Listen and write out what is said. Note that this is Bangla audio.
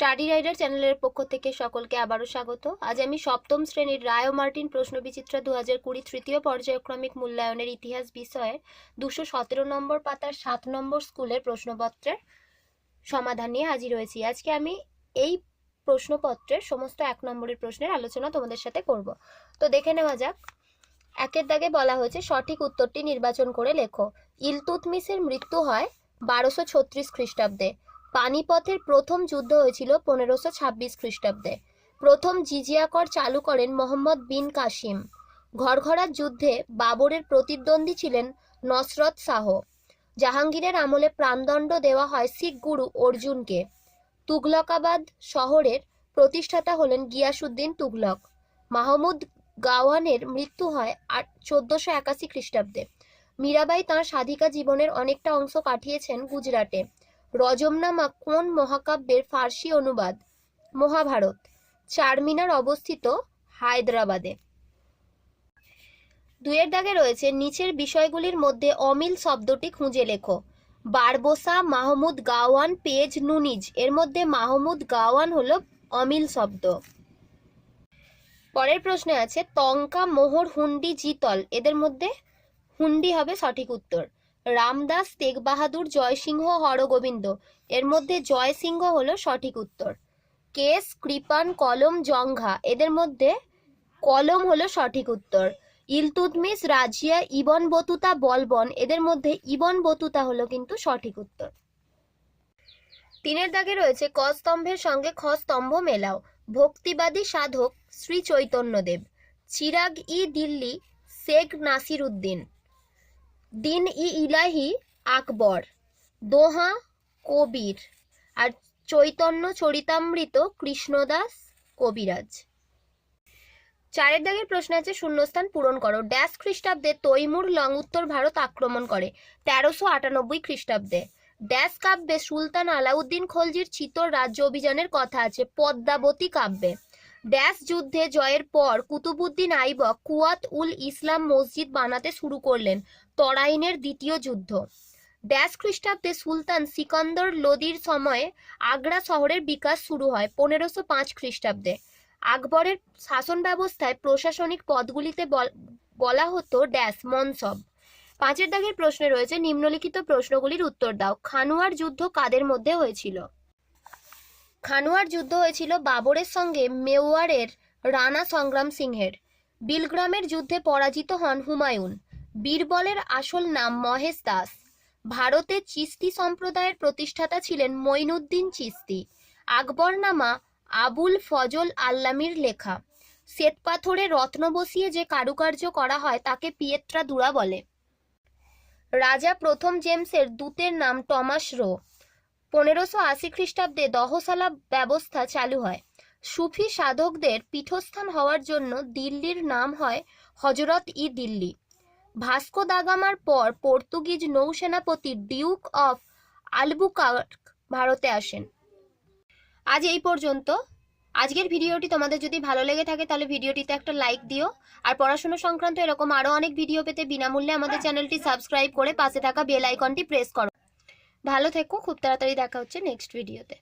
স্টাডি রাইডার চ্যানেলের পক্ষ থেকে সকলকে আবারও স্বাগত। আজ আমি সপ্তম শ্রেণির রায় মার্টিন প্রশ্ন বিচিত্রা দু হাজার কুড়ি তৃতীয় পর্যায়ক্রমিক মূল্যায়নের ইতিহাস বিষয়ে দুশো সতেরো নম্বর পাতার সাত নম্বর স্কুলের প্রশ্নপত্রের সমাধান নিয়ে হাজির হয়েছি। আজকে আমি এই প্রশ্নপত্রের সমস্ত এক নম্বরের প্রশ্নের আলোচনা তোমাদের সাথে করব। তো দেখে নেওয়া যাক। একের দাগে বলা হয়েছে, সঠিক উত্তরটি নির্বাচন করে লেখো। ইলতুতমিসের মৃত্যু হয় বারোশো ছত্রিশ খ্রিস্টাব্দে। পানিপথের প্রথম যুদ্ধ হয়েছিল পনেরোশো ছাব্বিশ খ্রিস্টাব্দে। প্রথম জিজিয়া কর চালু করেন মোহাম্মদ বিন কাসিম। ঘরঘরার যুদ্ধে বাবরের প্রতিদ্বন্দ্বী ছিলেন নসরত শাহ। জাহাঙ্গীরের আমলে প্রাণদণ্ড দেওয়া হয় শিখ গুরু অর্জুনকে। তুগলকাবাদ শহরের প্রতিষ্ঠাতা হলেন গিয়াসুদ্দিন তুগলক। মাহমুদ গাওয়ানের মৃত্যু হয় আট, চোদ্দোশো একাশি খ্রিস্টাব্দে। মীরাবাই তাঁর সাধিকা জীবনের অনেকটা অংশ কাটিয়েছেন গুজরাটে। রজমনামা কোন মহাকাব্যের ফার্সি অনুবাদ? মহাভারত, চারমিনার অবস্থিত হায়দ্রাবাদে। দুয়ের দাগে রয়েছে, নিচের বিষয়গুলির মধ্যে অমিল শব্দটি খুঁজে লেখো। Barbosa Mahmud Gawan Paes Nuniz. এর মধ্যে মাহমুদ গাওয়ান হলো অমিল শব্দ। পরের প্রশ্নে আছে তঙ্কা মোহর হুন্ডি জিতল। এদের মধ্যে হুন্ডি হবে সঠিক উত্তর। রামদাস তেগ বাহাদুর জয়সিংহ হরগোবিন্দ। এর মধ্যে জয়সিংহ হলো সঠিক উত্তর। কেস কৃপান, কলম জংঘা এদের মধ্যে কলম হলো সঠিক উত্তর। Iltutmish Razia, Ibn Battuta, Balban. এদের মধ্যে ইবন বতুতা হলো কিন্তু সঠিক উত্তর। তিনের দাগে রয়েছে, ক স্তম্ভের সঙ্গে খ স্তম্ভ মেলাও। ভক্তিবাদী সাধক শ্রী চৈতন্যদেব। চিরাগ ই দিল্লি শেখ নাসির উদ্দিন দিন ই ইলাহি আকবর, দোহা কবির, আর চৈতন্য চরিতামৃত কৃষ্ণদাস কবিরাজ। চারের দাগের প্রশ্ন আছে, শূন্যস্থান পূরণ করো। ড্যাশ খ্রিস্টাব্দে তৈমুর লং উত্তর ভারত আক্রমণ করে তেরোশো আটানব্বই খ্রিস্টাব্দে। ড্যাশ কাব্যে সুলতান আলাউদ্দিন খলজির চিতর রাজ্য অভিযানের কথা আছে, পদ্মাবতী কাব্যে। ড্যাশ যুদ্ধে জয়ের পর কুতুবুদ্দিন আইবক কুয়াত উল ইসলাম মসজিদ বানাতে শুরু করলেন তরাইনের দ্বিতীয় যুদ্ধ। ড্যাশ খ্রিস্টাব্দে সুলতান সিকন্দর লোদির সময়ে আগ্রা শহরের বিকাশ শুরু হয় পনেরোশো পাঁচ খ্রিস্টাব্দে। আকবরের শাসন ব্যবস্থায় প্রশাসনিক পদগুলিতে বল- হতো ড্যাশ মনসব। পাঁচের দাগের প্রশ্নে রয়েছে, নিম্নলিখিত প্রশ্নগুলির উত্তর দাও। খানুয়ার যুদ্ধ কাদের মধ্যে হয়েছিল? খানুয়ার যুদ্ধ হয়েছিল বাবরের সঙ্গে মেওয়ারের রানা সংগ্রাম সিংহের। বিলগ্রামের যুদ্ধে পরাজিত হন হুমায়ুন। বীরবলের আসল নাম মহেশ দাস। ভারতে চিস্তি সম্প্রদায়ের প্রতিষ্ঠাতা ছিলেন মঈনুদ্দিন চিস্তি। আকবরনামা আবুল ফজল আল্লামির লেখা। শ্বেতপাথরে রত্ন বসিয়ে যে কারুকার্য করা হয় তাকে পিয়েত্রা দুরা বলে। রাজা প্রথম জেমসের দূতের নাম টমাস রো। পনেরোশো আশি খ্রিস্টাব্দে দহশালা ব্যবস্থা চালু হয়। সুফি সাধকদের পীঠস্থান হওয়ার জন্য দিল্লির নাম হয় হজরত ই দিল্লি। ভাস্কো দাগামার পর পর্তুগিজ নৌসেনাপতি ডিউক অফ আলবুকার্ক ভারতে আসেন। আজ এই পর্যন্ত। আজকের ভিডিওটি তোমাদের যদি ভালো লেগে থাকে তাহলে ভিডিওটিতে একটা লাইক দিও। আর পড়াশোনা সংক্রান্ত এরকম আরও অনেক ভিডিও পেতে বিনামূল্যে আমাদের চ্যানেলটি সাবস্ক্রাইব করে পাশে থাকা বেল আইকনটি প্রেস করো। ভালো থেকো খুব তাড়াতাড়ি দেখা হচ্ছে নেক্সট ভিডিওতে